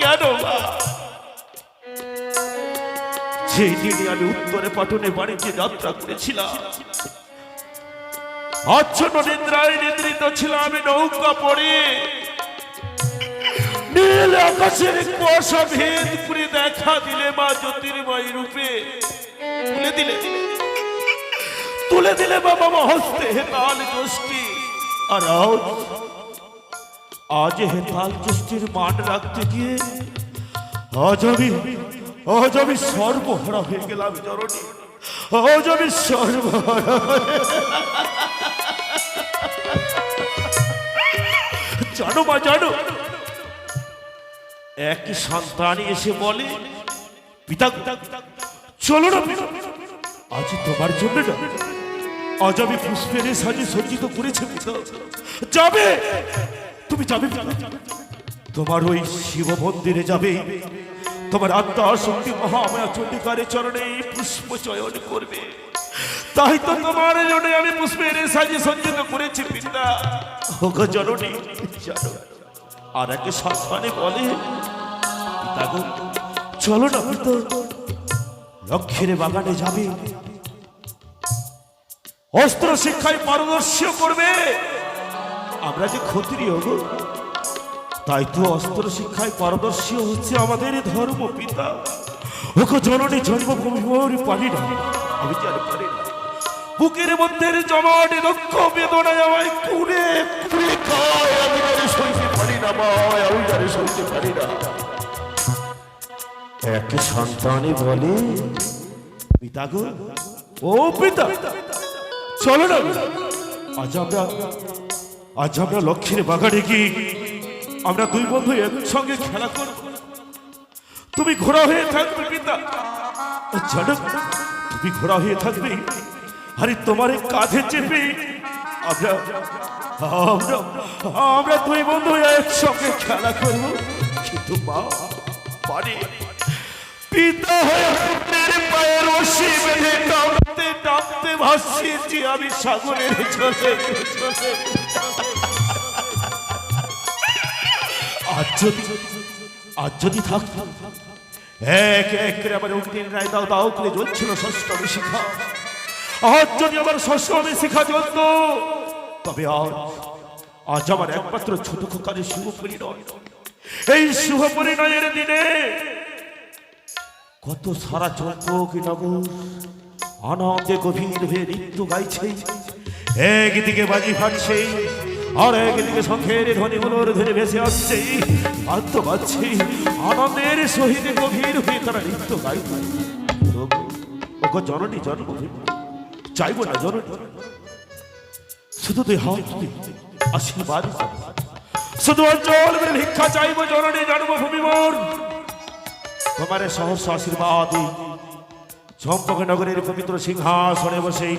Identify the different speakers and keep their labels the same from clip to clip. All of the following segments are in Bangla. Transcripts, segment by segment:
Speaker 1: কেন দিনই আমি উত্তরে পাটনে বাণিজ্যে যাত্রা করেছিলাম আচ্ছন্ন নিদ্রায় নিদ্রিত ছিল আমি নৌকা পড়ে। নীল আকাশের কুয়াশা ভেদ করে দেখা দিলে মা জ্যোতির্ময় রূপে। তুলে দিলে। তুলে দিলে বাবা মা হস্তে হেতাল গোষ্ঠী আর আজ আজ হেতাল গোষ্ঠীর মান রাখতে গিয়ে, আজ আমি আজ আমি সর্বহারা হয়ে গেলাম জরণী আজ আমি সর্বহারা জানো মা, জানো। এক সন্তান এসে বলে, পিতা চলো না। আজ তোমার জন্য না, আজ আমি পুষ্পের সাজে সজ্জিত করেছি, পিতা। যাবে। তুমি যাবে। তোমার ওই শিব মন্দিরে যাবে। তোমার আত্মা শক্তি মহামায়া চন্ডিকারের চরণে পুষ্প চয়ন করবে। তাই তো তোমার জন্য আমি পুষ্পের সাজে সজ্জিত করেছি, পিতা। ওগো জননী আর একে সন্তানে বলে, পিতা গো, চলো না পিতা। লক্ষ্যের বাগানে যাবে। অস্ত্র শিক্ষায় পারদর্শী করবে। আমরা যে ক্ষত্রিয় গো, তাই তো অস্ত্র শিক্ষায় পারদর্শী হচ্ছে আমাদের ধর্ম পিতা। ওকে জননী জন্মভূমি পারি না আমি জানি পারি না বুকের মধ্যে জমাট দুঃখ বেদনা আমায় কুড়ে কুড়ে খায়, আমি জানি সইতে পারি না মা, আমি জানি সইতে পারি না। এক সন্তানে বলে, পিতা গো, ও পিতা, চলো না আজ আমরা আজ আমরা লক্ষ্মীর বাগানে কি আমরা দুই বন্ধু একসঙ্গে খেলা করব। তুমি ঘোরা হয়ে থাকবে পিতা। জানো তুমি ঘোড়া হয়ে থাকবে। আরে তোমার কাঁধে চেপে আমরা আমরা আমরা দুই বন্ধু একসঙ্গে খেলা করব। কিন্তু মা পারে পিতা হয়ে পায়ের রশি বেঁধে টানতে টানতে ভাসিয়েছি আমি সাগরের চলে চলে যদি আজ যদি থাকতাম এক এক করে আমার অগ্নির রায় দাও দাও করে জ্বলছিল ষষ্ঠমী শিখা আজ যদি আমার ষষ্ঠমী শিখা জ্বলত, তবে আজ আজ আমার একমাত্র ছোট খোকারে শুভ পরিণয়। এই শুভ পরিণয়ের দিনে কত সারা চম্পক নগর আনন্দে গভীর হয়ে নৃত্য গাইছে। একদিকে বাজি ফাটছে আর একদিকে শঙ্খের ধ্বনিগুলোর ধরে ভেসে আসছে। আত্ম পাচ্ছে, আনন্দের সহিত গভীর হয়ে তারা নৃত্য তবু ওকে জননী জন্মভূমি চাইব না জননী। শুধু তুই হাত আশীর্বাদ শুধু অঞ্চল মেরে ভিক্ষা চাইব জননী, জন্মভূমি মোর। তোমার সহস্র আশীর্বাদ চম্পক নগরের পবিত্র সিংহাসনে বসে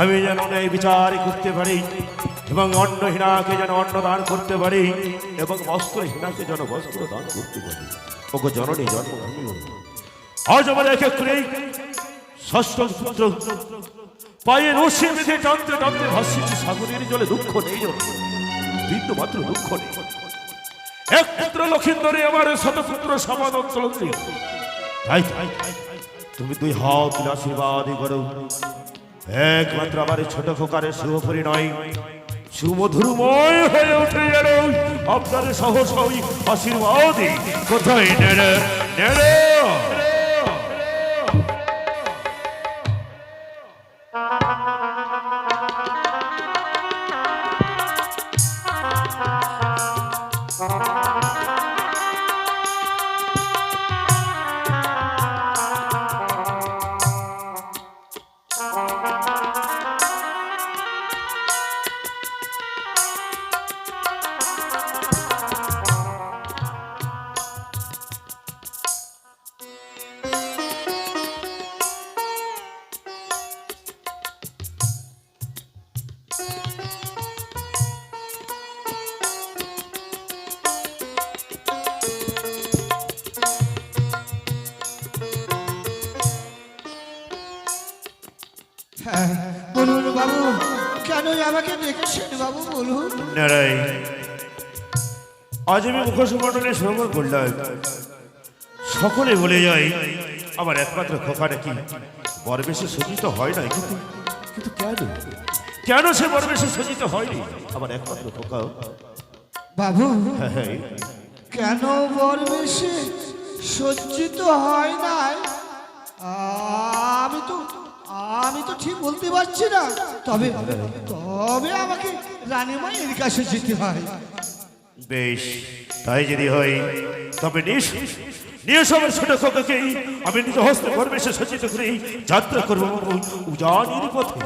Speaker 1: আমি যেন ন্যায় বিচার করতে পারি। এবং অন্নহীনাকে যেন অন্ন দান করতে পারি, এবং বস্ত্রহীনাকে যেন বস্ত্র দান করতে পারি। ওগো জননী, জন্মভূমি। আজ এক এক ষষ্ঠ পুত্র পায়ে রশি বেঁধে টানতে টানতে ভাসিয়েছি, সাগরের জলে দুঃখ নেই বিন্দু মাত্র দুঃখ নেই। এক পুত্র লক্ষিন্দরে আমার শতপুত্র সমান অঞ্চলত্রী তাই তুমি দুই হাত আশীর্বাদ করো। একমাত্র আমার ছোট ফোকারের শুভ পরিণয় সুমধুরময় হয়ে উঠে আপনার সহজ ওই আশীর্বাদ কোথায়? নেড়ে নেড়ে
Speaker 2: হ্যাঁ বলুন বাবু কেন আমাকে ডেকেছেন বাবু বলুন।
Speaker 1: নারাই আজ আমি মুখোশমণ্ডলে শ্রবণ করলাম। সকলে বলে যায় আমার একমাত্র খোকা নাকি বরবেশে সজ্জিত হয় না কিন্তু কিন্তু কেন? কেন সে বরবেশে সজ্জিত হয়নি? আমার একমাত্র খোকা।
Speaker 2: বাবু
Speaker 1: হ্যাঁ হ্যাঁ।
Speaker 2: কেন বর বেশি সজ্জিত হয় নাই? তো আমি তো ঠিক বলতে পারছি না। তবে তবে আমাকে রানীমায়ের কাছে যেতে হয়।
Speaker 1: বেশ তাই যদি হয় তবে নিস নিয়ে সবার ছোট খোকাকে। আমি নিজ হস্তে বরবেশে সজ্জিত করে যাত্রা করব উজানির পথে।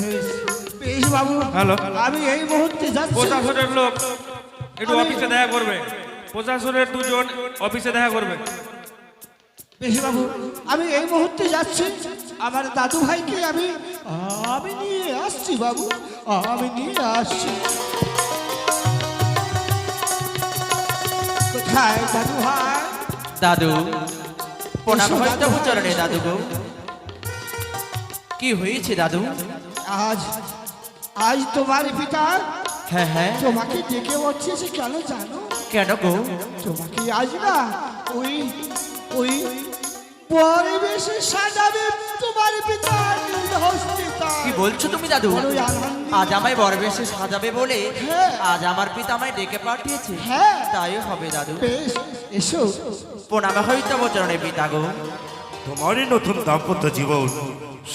Speaker 2: বেশ, বেশ বাবু
Speaker 3: হ্যালো।
Speaker 2: আমি এই মুহূর্তে যাচ্ছি।
Speaker 3: প্রশাসনের লোক একটু অফিসে দেখা করবে। প্রশাসনের দুজন অফিসে দেখা করবে।
Speaker 2: বেশ বাবু আমি এই মুহূর্তে যাচ্ছি। আমার দাদু ভাইকে আমি আমি নিয়ে আসছি বাবু আমি নিয়ে আসছি। কোথায় দাদু ভাই
Speaker 4: দাদু প্রণাম
Speaker 2: এসো,
Speaker 4: হস্ত
Speaker 2: দাদু।
Speaker 4: গো। কি হয়েছে দাদু?
Speaker 2: আজ আজ তোমার পিতা
Speaker 4: হ্যাঁ হ্যাঁ।
Speaker 2: তোমাকে ডেকে বলছে কেন জানো?
Speaker 4: কেন গো?
Speaker 2: তোমাকে আজ না ওই ওই পরিবেশে সাজাবে তোমার।
Speaker 4: কি বলছো তুমি দাদু? আজ আমায় বরবেশে সাজাবে বলে
Speaker 2: হ্যাঁ।
Speaker 4: আজ আমার পিতা আমায় ডেকে পাঠিয়েছে।
Speaker 2: হ্যাঁ।
Speaker 4: তাই হবে দাদু।
Speaker 2: এসো।
Speaker 4: প্রণাম হইতে বচরণে পিতা গো।
Speaker 1: তোমারই নতুন দাম্পত্য জীবন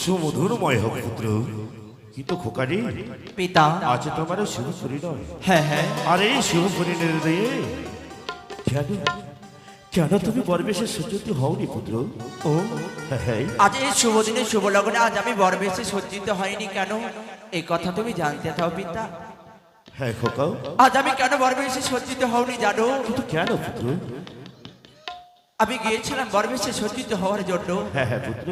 Speaker 1: সুমধুরময় হোক পুত্র। কিন্তু খোকারি?
Speaker 4: পিতা।
Speaker 1: আজ তোমার শুভ পরিণয়
Speaker 4: হ্যাঁ হ্যাঁ।
Speaker 1: আর এই শুভ পরিণয় দিয়ে কেন তুমি বরবেশে সজ্জিত হওনি পুত্র?
Speaker 4: ও
Speaker 1: হ্যাঁ হ্যাঁ।
Speaker 4: আজ এই শুভ দিনে শুভ লগ্নে আজ আমি বরবেশে সজ্জিত হয়নি কেন? এই কথা তুমি জানতে চাও পিতা।
Speaker 1: হ্যাঁ খোকা
Speaker 4: আজ আমি কেন বরবেশে সজ্জিত হওনি জানো?
Speaker 1: কিন্তু কেন পুত্র?
Speaker 4: আমি গিয়েছিলাম বরবেশে সজ্জিত হওয়ার জন্য।
Speaker 1: হ্যাঁ হ্যাঁ পুত্র।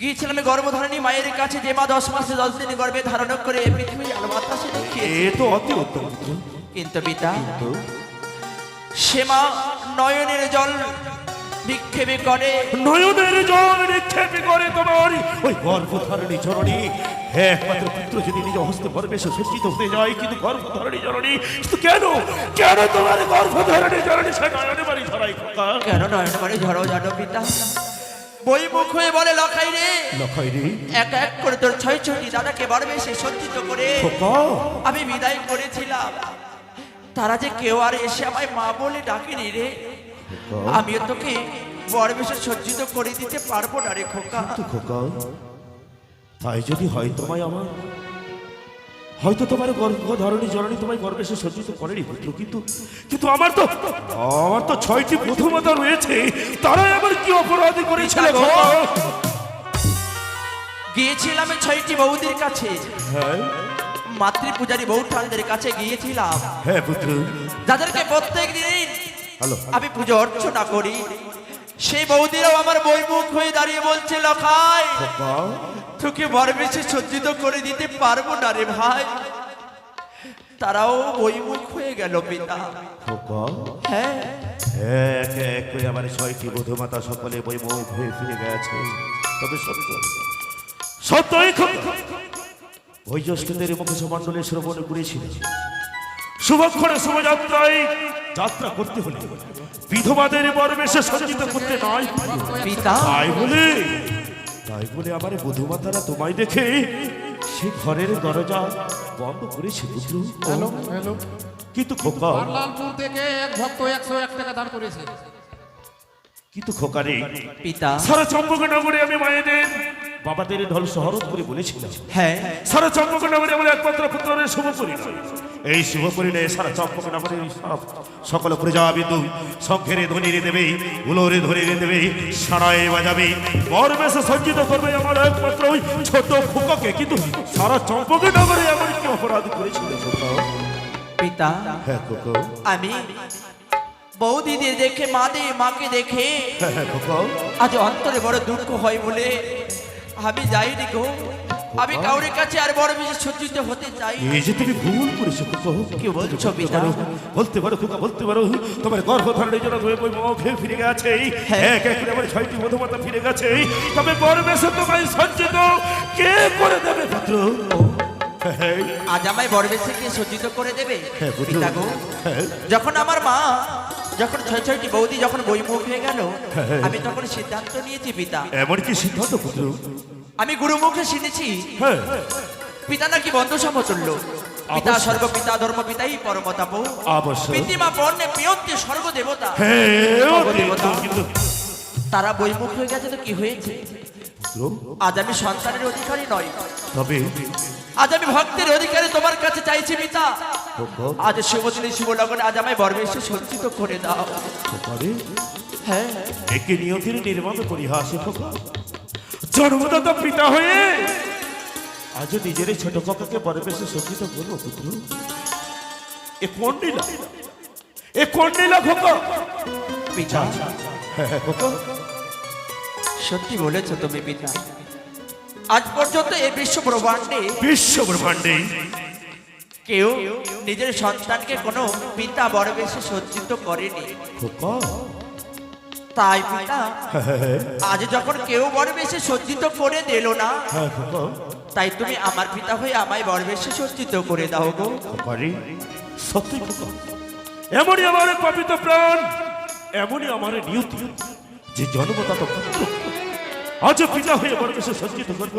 Speaker 4: গিয়েছিলাম গর্ভধারণী মায়ের কাছে যে মা দশ মাসে দশ দিনে গর্ভে ধারণ করে পৃথিবী আলো বাতাসে দেখিয়েছে।
Speaker 1: এ তো অতি উত্তম
Speaker 4: কিন্তু পিতা
Speaker 1: তো
Speaker 4: সে মা নয়নের জল নিক্ষেপে করে।
Speaker 1: নয়নের জল নিক্ষেপে করে তোমার। ওই গর্ভধারণী হ্যাঁ একমাত্র পুত্র যদি নিজ হস্তে বরবেশে সজ্জিত হতে যায় কিন্তু গর্ভধারণী জননী কেন? কেন তোমার গর্ভধারণী জননী সে নয়নে বাড়ি
Speaker 4: কেন নয়ন ঝড়ো জানো পিতা? বই মুখ হয়ে বলে লখাই রে
Speaker 1: লখাই রে।
Speaker 4: এক এক করে তোর ছয় ছয়টি দাদাকে বরবেশে সজ্জিত করে আমি বিদায় করেছিলাম। তারা যে কেউ আর এসে আমায় মা বলে ডাকেনি রে। আমিও তোকে বরবেশে সজ্জিত করে দিতে পারব না রে খোকা।
Speaker 1: খোকা তাই যদি হয় তোমায় আমার হয়তো তোমার গর্ভধারণী জননী তোমায় গর্ভেশে সজ্জিত করেনি পুত্র কিন্তু কিন্তু আমার তো আমার তো ছয়টি প্রথমতা রয়েছে তারাই আমার কি অপরাধ করেছিল?
Speaker 4: গিয়েছিলাম ছয়টি বৌদির কাছে।
Speaker 1: হ্যাঁ।
Speaker 4: মাতৃ পূজারী বৌঠানদের কাছে গিয়েছিলাম।
Speaker 1: হ্যাঁ পুত্র।
Speaker 4: যাদেরকে প্রত্যেক দিন
Speaker 1: হ্যালো।
Speaker 4: আমি পুজো অর্চনা করি। সেই বৌদিরাও আমার বইমুখ হয়ে দাঁড়িয়ে বলছে লখাই তোকে বরবেশে সজ্জিত করে দিতে পারব না রে ভাই। তারাও বইমুখ হয়ে গেল পিতা। হ্যাঁ।
Speaker 1: এক এক করে আমার ছয়টি বধুমাতা সকলে বই মুখ হয়ে ফিরে গেছে। তবে সত্য। সত্যই ওই জ্যেষ্ঠদের মুখে সমান্ডলে শ্রবণ করেছিল। শুভক্ষণে শুভযাত্রায় যাত্রা করতে হলে বিধবাদের বরবেশে সজ্জিত করতে নয়
Speaker 4: পিতা।
Speaker 1: তাই বলে তাই বলে আমার বধুমাতারা তোমায় দেখে সে ঘরের দরজা বন্ধ করেছে পুত্র।
Speaker 5: Hello hello.
Speaker 1: কিন্তু খোকা
Speaker 5: লালপুর থেকে এক ভক্ত একশো এক টাকা দান করেছে।
Speaker 1: কিন্তু খোকারে
Speaker 4: পিতা।
Speaker 1: সারা চম্পকনগরে আমি মায়েদের বাবাদের ঢল শহরত করে বলেছিলাম
Speaker 4: হ্যাঁ।
Speaker 1: সারা চম্পকনগরে আমার একমাত্র পুত্রের শুভ পরিণয় এই শুভ পরিণয়ে সারা চম্পকনগরে সব- সকল প্রজা বিন্দু শঙ্খের ধ্বনিরে দেবে উলোরে ধরে দেবে সারায় বাজাবে। বরবেশে সজ্জিত করবে আমার একমাত্র ওই ছোট খোকাকে। কিন্তু সারা চম্পকনগরে আমার কি অপরাধ করেছিল
Speaker 4: পিতা
Speaker 1: হ্যাঁ খোকা।
Speaker 4: আমি বৌদিদের দেখে মা দে মাকে দেখে
Speaker 1: হ্যাঁ হ্যাঁ
Speaker 4: আজ অন্তরে বড় দুঃখ হয় বলে আমি যাইনি গো। আমি কাউরের কাছে আর বড় বেশি সজ্জিত হতে চাই
Speaker 1: এই যে তুমি ভুল করেছ
Speaker 4: কি বলছো পিতা
Speaker 1: বলতে পারো খোকা বলতে পারো। তোমার গর্ভধারণের জন্য ধরে বই মুখে ফিরে গেছে।
Speaker 4: হ্যাঁ।
Speaker 1: এক এক করে আমার ছয়টি মধুমাতা ফিরে গেছে। তবে পরবেশে তোমায় সজ্জিত। কে করে দেবে পুত্র?
Speaker 4: আজ আমায় বরবেশকে সজ্জিত করে দেবে
Speaker 1: হ্যাঁ।
Speaker 4: পিতা গো।
Speaker 1: হ্যাঁ।
Speaker 4: যখন আমার মা যখন ছয় ছয়টি বৌদি যখন বইমুখ হয়ে গেল। আমি তখন সিদ্ধান্ত নিয়েছি পিতা।
Speaker 1: এমন কি সিদ্ধান্ত পুত্র।
Speaker 4: আমি গুরুমুখে শুনেছি
Speaker 1: হ্যাঁ।
Speaker 4: পিতা নাকি বন্ধু সমতুল্য? পিতা স্বর্গ পিতা ধর্ম পিতাই পরমতাপ। পিতিমা পর্ণে প্রিয়ন্তে স্বর্গ দেবতা। তারা বইমুখ হয়ে গেছে তো কি হয়েছে? আজ আমি সন্তানের অধিকারী নয়।
Speaker 1: তবে?
Speaker 4: আজ আমি ভক্তের অধিকারে তোমার কাছে চাইছি পিতা। আজ শুভদিনী শুভ লগনে আজ আমায় বরবেশে সজ্জিত করে দাও। হ্যাঁ।
Speaker 1: একে নিয়তির নির্মাণ পরিহাসে খোকা জন্মদাতা পিতা হয়ে। আজ নিজের ছোট খোকাকে পরিবেশে সজ্জিত করব পুত্র। এ কোন লীলা? এ কোন লীলা খোকা?
Speaker 4: পিতা।
Speaker 1: হ্যাঁ হ্যাঁ
Speaker 4: সত্যি বলেছ তুমি পিতা। আজ পর্যন্ত এই বিশ্ব ব্রহ্মাণ্ডে
Speaker 1: বিশ্ব ব্রহ্মাণ্ডে।
Speaker 4: কেউ নিজের সন্তানকে কোনো পিতা বড় বেশি সজ্জিত করেনি।
Speaker 1: খোকা
Speaker 4: তাই পিতা আজ যখন কেউ বরবেশে সজ্জিত করে দিল না
Speaker 1: হ্যাঁ
Speaker 4: তাই তুমি আমার পিতা হয়ে আমায় বরবেশে সজ্জিত করে দাও গো।
Speaker 1: সত্যি এমনই আমার পবিত্র প্রাণ এমনই আমার নিয়তি যে জন্মদাতা আজ পিতা হয়ে পরিবেশে সজ্জিত করব।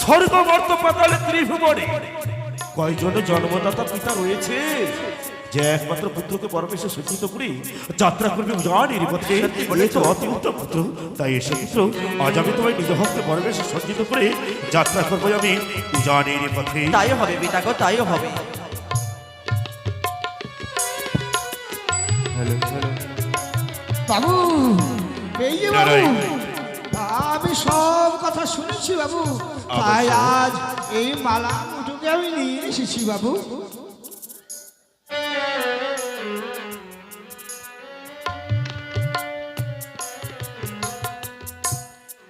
Speaker 1: স্বর্গ মর্ত পাতালে ত্রিভুবনে কয়জন জন্মদাতা পিতা রয়েছে? যে একমাত্র পুত্রকে পরমেশে সজ্জিত করে যাত্রা করবে উজানের পথে এ তো অতি উত্তম পুত্র। তাই এসে পুত্র আজ আমি তোমায় নিজ হস্তে পরমেশে সজ্জিত করে যাত্রা করব আমি। উজানের পথে
Speaker 4: তাইও হবে পিতা গো তাইও হবে।
Speaker 2: বাবু এই যে বাবু আমি সব কথা শুনেছি বাবু। তাই আজ এই মালা মুঠোকে আমি নিয়ে এসেছি বাবু।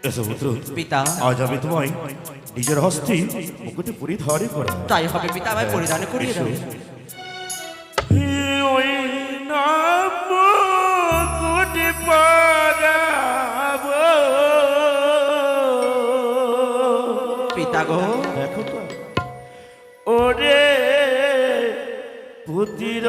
Speaker 1: এসো পুত্র
Speaker 4: পিতা।
Speaker 1: আজ আমি তোমায় নিজের হস্তে মুকুটে পরিধারে করা
Speaker 4: তাই হবে পিতা আমায় পরিধান করিয়ে দাও।
Speaker 1: ওই নাম মুকুটে পরাব
Speaker 4: পিতা গো।
Speaker 1: দেখো তো। ওরে পুতির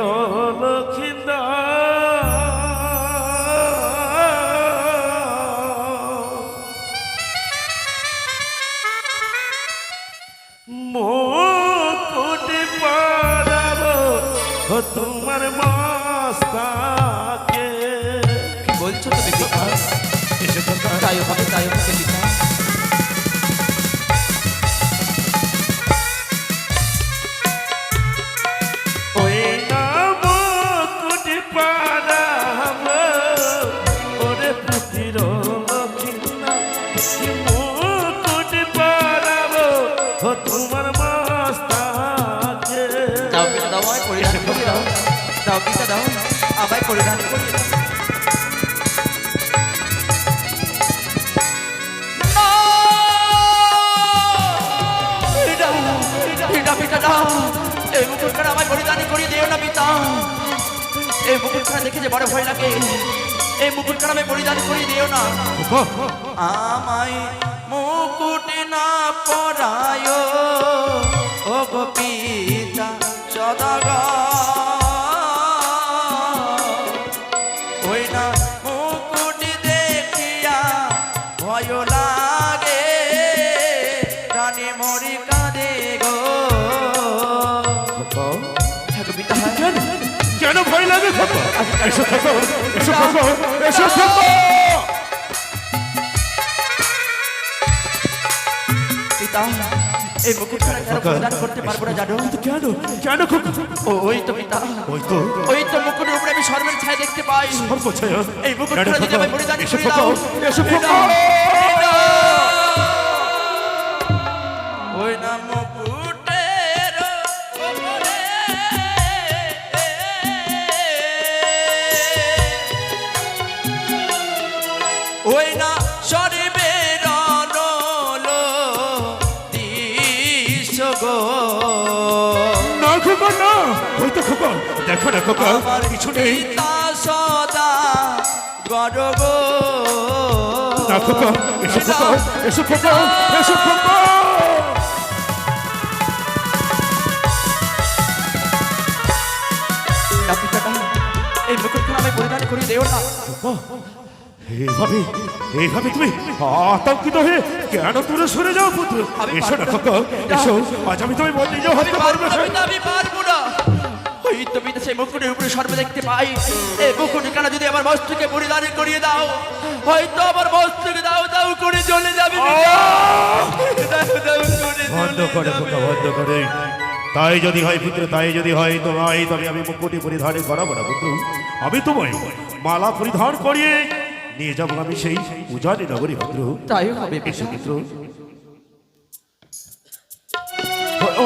Speaker 1: লক্ষ্মীনা মুকুটি পারাম ও তোমার
Speaker 4: দাও পিতা দাও। আমায় পরিধান করিয়ে দাও। দাও। এই মুকুটখানা আমায় বলিদানি করিয়ে দিও না পিতা। এই মুকুটখানা দেখে যে বড় ভয় লাগে। এই মুকুটখানা আমায় পরিধান করিয়ে দিও না। আমায় মুকুট না পরায়। ও পিতা সদাগা
Speaker 1: এসো খোকা এসো খোকা এসো খোকা
Speaker 4: পিতা এই মুকুটখানা কেন প্রদান করতে পারব না জানো?
Speaker 1: কেন? কেন খোকা
Speaker 4: ও ওই তো পিতা।
Speaker 1: ওই তো।
Speaker 4: ওই তো মুকুটের উপরে আমি সর্বের ছায়া দেখতে পাই।
Speaker 1: সর্বছায়া।
Speaker 4: এই মুকুটখানা যদি আমি পরিধান
Speaker 1: এসো
Speaker 4: করে দাও।
Speaker 1: এসো খোকা
Speaker 4: ওই
Speaker 1: তো খোকন দেখো না
Speaker 4: খোকন
Speaker 1: কিছু নেই।
Speaker 4: সদা গড়গ
Speaker 1: না খোকন এসো খোকন এসো খোকন এসো খোকন।
Speaker 4: এই মুকুটখানা আমি পরিধান করিয়ে দেও না।
Speaker 1: এইভাবে এইভাবে তুমি আতঙ্কিত হয়ে কেন দূরে সরে যাও পুত্র? এসো না খোকন এসো আজ আমি তোমায় বলতে
Speaker 4: যাও
Speaker 1: হতে
Speaker 4: পারবে সেই মুকুটের উপরে সর্বে দেখতে পাই। এই মুকুট কেন যদি আমার মস্তকে পরিধান করিয়ে দাও হয়তো আমার মস্তকে দাও দাও করে চলে যাবে
Speaker 1: বন্ধ করে বন্ধ করে। তাই যদি হয় পুত্র তাই যদি হয় তোমায় তবে আমি মুকুটি পরিধানে করাবো না পুত্র। আমি তোমায় মালা পরিধান করিয়ে নিয়ে যাব আমি সেই উজানি নগরী পুত্র।
Speaker 4: তাই হবে।
Speaker 1: পুত্র।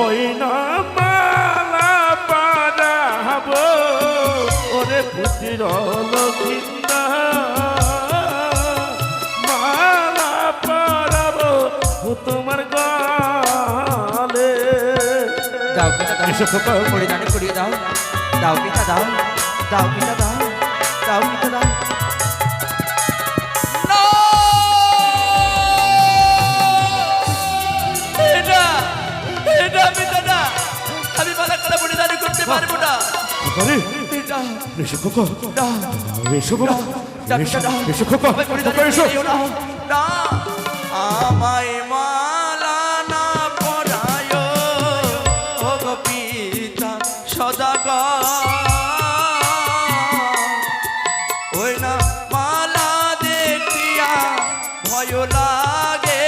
Speaker 1: ওই না লক্ষ্মীন্দা মালা পারাবো তোমার গালে।
Speaker 4: দাও পিতা দাও।
Speaker 1: এসো খোকা।
Speaker 4: পরিধান করিয়ে দাও। দাও পিতা দাও দাও পিতা দাও দাও পিতা দাও। আমি মালা করে পরিধান করতে পারব না।
Speaker 1: এসো খোকা এসো খোকা এসো খোকা খোকা এসো
Speaker 4: আমায় মালা না পরায় পিতা সদাগর। না মালা দেখিয়া ভয় লাগে।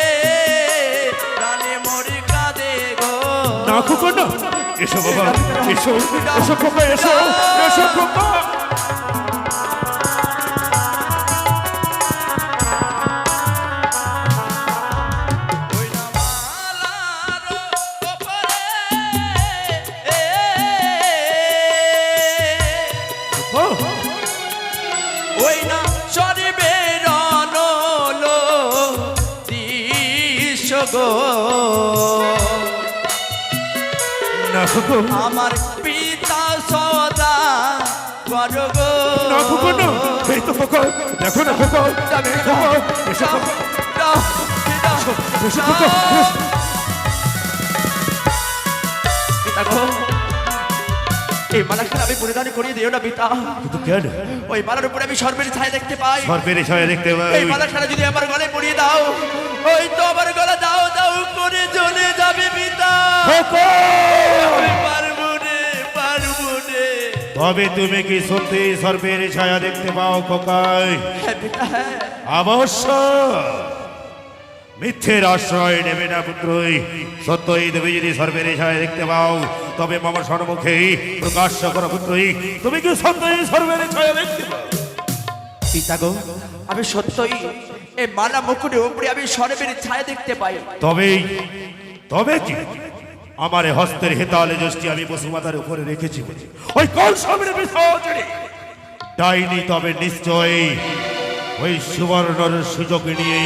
Speaker 4: প্রাণে মরি কাঁদে গো।
Speaker 1: না খোকা না এসো বাবা এসো এসো খোকা এসো এসো খোকা।
Speaker 4: আমার পিতা সদা গো।
Speaker 1: না খোকা না। এই তো খোকা দেখো না খোকা এই খোকা এসো খোকা
Speaker 4: দাও, দাও,
Speaker 1: এসো
Speaker 4: দাও।
Speaker 1: খোকা এসো।
Speaker 4: পিতা গো, এই মালাখানা আমি পরিধান করিয়ে দিও না পিতা।
Speaker 1: কিন্তু কেন?
Speaker 4: ওই মালার উপরে আমি সর্বের ছায়া দেখতে পাই।
Speaker 1: সরপের ছয় দেখতে পাই।
Speaker 4: এই মালাখানা যদি আমার গলায় পরিয়ে দাও ওই তো আমার গলা করে যাবে পিতা।
Speaker 1: তবে তুমি কি সত্যি সর্পের ছায়া দেখতে পাও
Speaker 4: হ্যাঁ হ্যাঁ।
Speaker 1: অবশ্য মিথ্যের আশ্রয় নেবে না পুত্রই। সত্যই তুমি যদি সর্বের ছায়া দেখতে পাও তবে মামা সম্মুখে প্রকাশ্য করো পুত্রই। তুমি কি সত্যই সর্বের ছায়া দেখতে পাও?
Speaker 4: পিতা গো আমি সত্যই এই মালা মুকুটের উপরে আমি সর্বের ছায়া দেখতে পাই।
Speaker 1: তবেই তবে কি? আমার হস্তের হেতালে যষ্টি আমি বসুমাতার উপরে রেখেছি। ওই কল সামনে বিসর্জনে। ডাইনি তবে নিশ্চয়ই ওই সুবর্ণর সুযোগ নিয়ে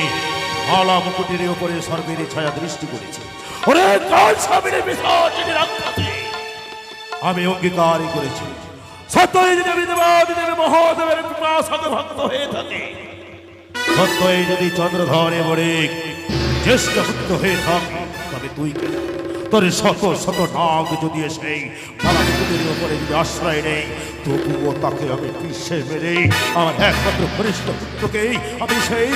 Speaker 1: মালা মুকুটের উপরে সর্বের ছায়া দৃষ্টি করেছে। ওরে সামনে বিসর্জনে রাখতে আমি অঙ্গীকারই করেছি। সত্যই যদি আমি দেবাদিদেব মহাদেবের কৃপা ভক্ত হয়ে থাকি সত্যই যদি চন্দ্রধরে বড়ে, জ্যেষ্ঠ পুত্র হয়ে থাক, তবে তুই কে? তোর শত শত নাগ যদি সেই মালাকুটির উপরে যদি আশ্রয় নেই তবুও তাকে আমি বিশ্বে মেরে আমার একমাত্র ঘনিষ্ঠ পুত্রকেই আমি সেই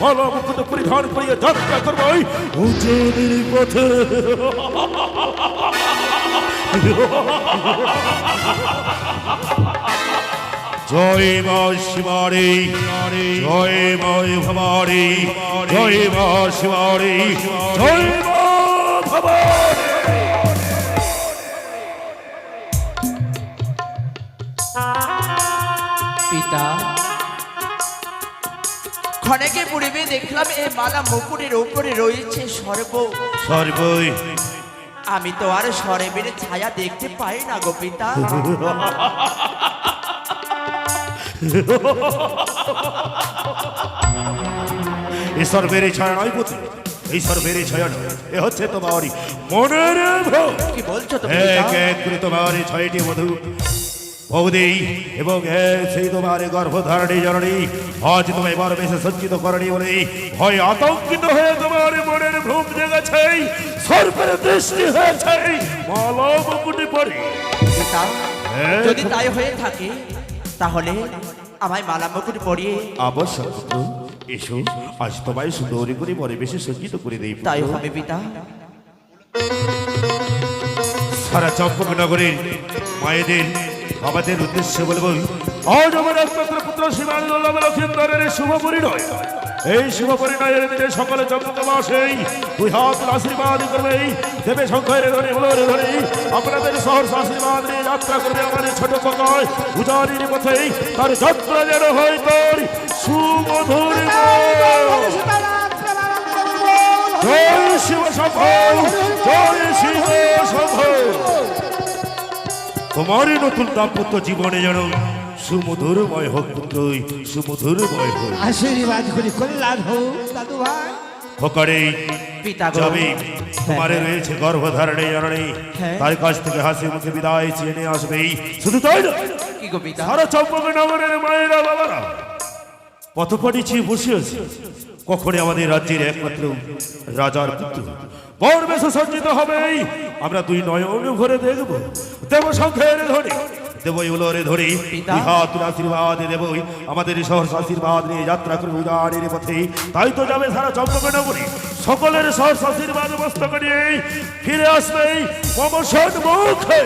Speaker 1: মালামুকুট পরিধান করিয়ে যাত্রা করব উজ্জ্বলের পথে জয় মা শিবারে জয় মা ভবারে জয় মা শিবারে জয় মা ভবারে
Speaker 4: পিতা। ক্ষণেকে পূর্বে দেখলাম এই মালা মুকুটের উপরে রয়েছে সর্ব
Speaker 1: সর্বই
Speaker 4: আমি তো আর সর্বের ছায়া দেখতে পাই না গো পিতা।
Speaker 1: এই সর্বের ছায়া নয় পুত্র ঈশ্বর সর্বের ছায়া নয়। এ হচ্ছে তোমারই মনের
Speaker 4: কি বলছো
Speaker 1: এক এক করে তোমার ছয়টি মধু। বৌদি এবং সেই তোমার গর্ভধারণী জননী আজ তোমায় বার বেশে সজ্জিত করণী বলে ভয় আতঙ্কিত হয়ে তোমার মনের ভ্রম জেগেছে সর্বের দৃষ্টি হয়েছে মালা মুকুটি পরে হ্যাঁ?
Speaker 4: যদি তাই হয়ে থাকে তাহলে আমায় মালা মুকুট পরিয়ে
Speaker 1: পুত্র এসো। আজ তোমায় সুন্দরী করে পরিবেশে সজ্জিত করে দেব
Speaker 4: তাই হবে পিতা।
Speaker 1: সারা চম্পকনগরের মায়েদের বাবাদের উদ্দেশ্যে বলব অজমের একমাত্র পুত্র শিবাঙ্গ লক্ষিন্দরের শুভ পরিণয়। এই শুভ পরিণয়ের দিনে সকলে চম্পকবাসেই দুই হাত আশীর্বাদ করবে। দেবে শঙ্করের ধরে বলোর ধরে আপনাদের শহর আশীর্বাদ নিয়ে যাত্রা করবে আমাদের ছোট পকায় উজানির পথে। তার যাত্রা যেন হয় তোর সুমধুর জয়। শিব সফল জয় শিব সফল তোমারই নতুন দাম্পত্য জীবনে যেন সুমধুরময় হোক পুত্রই সুমধুরময় হোক।
Speaker 2: আশীর্বাদ করি কল্যাণ হোক দাদু ভাই।
Speaker 1: ফকরে
Speaker 4: পিতা গো।
Speaker 1: তোমারে রয়েছে গর্ভধারণে জাননে।
Speaker 4: হ্যাঁ।
Speaker 1: তার কাছ থেকে হাসি মুখে বিদায় চেয়ে নিয়ে আসবেই শুধু তাই না?
Speaker 4: কি গো পিতা?
Speaker 1: সারা চম্পকনগরের মায়েরা বাবারা। পথপটি ছিয়ে বসে আছে। কখনই আমাদের রাজ্যের একমাত্র রাজার পুত্র। পরবেশ সজ্জিত হবেই আমরা দুই নয়ন ভরে দেখব। দেব শঙ্খের ধরে দেব উলরে ধরে
Speaker 4: পিতা।
Speaker 1: হাত আশীর্বাদ দেবই। আমাদের সহর্ষ আশীর্বাদ নিয়ে যাত্রা করবে উদারের পথে। তাই তো যাবে সারা চম্পকনগরী সকলের সহর্ষ আশীর্বাদ মস্তক নিয়ে ফিরে আসবে মমসন মুখে।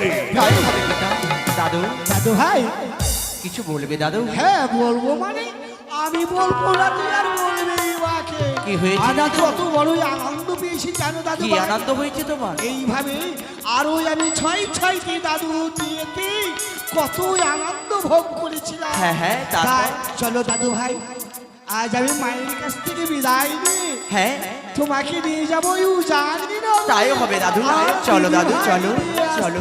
Speaker 4: দাদু।
Speaker 2: দাদু ভাই।
Speaker 4: কিছু বলবে দাদু?
Speaker 2: হ্যাঁ বলব মানে আমি বলব না তুই আর বলবি
Speaker 4: কি হয়েছে? দাদু?
Speaker 2: বড়ই আনন্দ পেয়েছি জানো দাদু
Speaker 4: কি? আনন্দ হয়েছে তোমার
Speaker 2: এইভাবে আরও আমি ছয় ছয়টি দাদু দিয়েতে কতই আনন্দ ভোগ করেছিলাম
Speaker 4: হ্যাঁ, হ্যাঁ,
Speaker 2: তাই চলো দাদু ভাই আজ আমি মায়ের কাছ থেকে বিদায় নিয়ে
Speaker 4: হ্যাঁ
Speaker 2: তোমাকে নিয়ে যাব জানি না
Speaker 4: তাই হবে দাদু, চলো দাদু, চলো, চলো।
Speaker 2: চলো